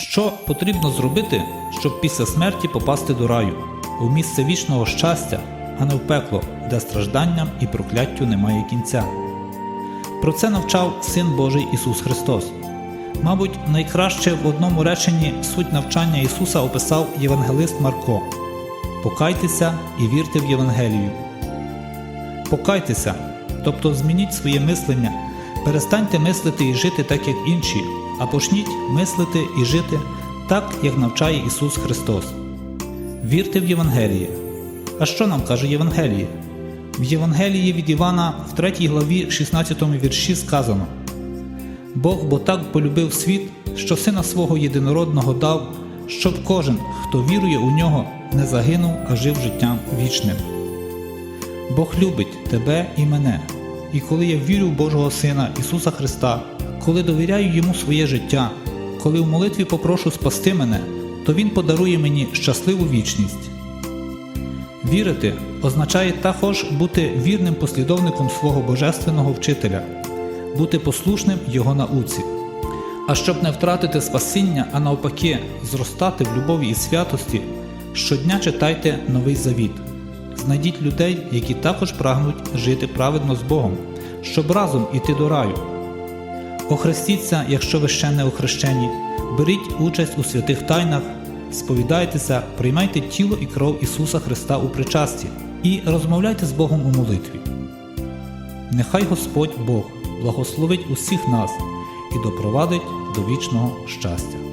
Що потрібно зробити, щоб після смерті попасти до раю, у місце вічного щастя, а не в пекло, де стражданням і прокляттю немає кінця? Про це навчав Син Божий Ісус Христос. Мабуть, найкраще в одному реченні суть навчання Ісуса описав євангелист Марко: Покайтеся і вірте в Євангелію. Покайтеся, тобто змініть своє мислення, перестаньте мислити і жити так, як інші, а почніть мислити і жити так, як навчає Ісус Христос. Вірте в Євангеліє. А що нам каже Євангеліє? В Євангелії від Івана в 3 главі 16 вірші сказано: Бог бо так полюбив світ, що сина свого єдинородного дав, щоб кожен, хто вірує у нього, не загинув, а жив життям вічним. Бог любить тебе і мене. І коли я вірю в Божого Сина Ісуса Христа, коли довіряю Йому своє життя, коли в молитві попрошу спасти мене, то Він подарує мені щасливу вічність. Вірити означає також бути вірним послідовником свого божественного вчителя, бути послушним Його науці. А щоб не втратити спасіння, а навпаки, зростати в любові і святості, щодня читайте новий завіт. Знайдіть людей, які також прагнуть жити праведно з Богом, щоб разом іти до раю. Охрестіться, якщо ви ще не охрещені, беріть участь у святих тайнах, сповідайтеся, приймайте тіло і кров Ісуса Христа у причасті і розмовляйте з Богом у молитві. Нехай Господь Бог благословить усіх нас і допровадить до вічного щастя.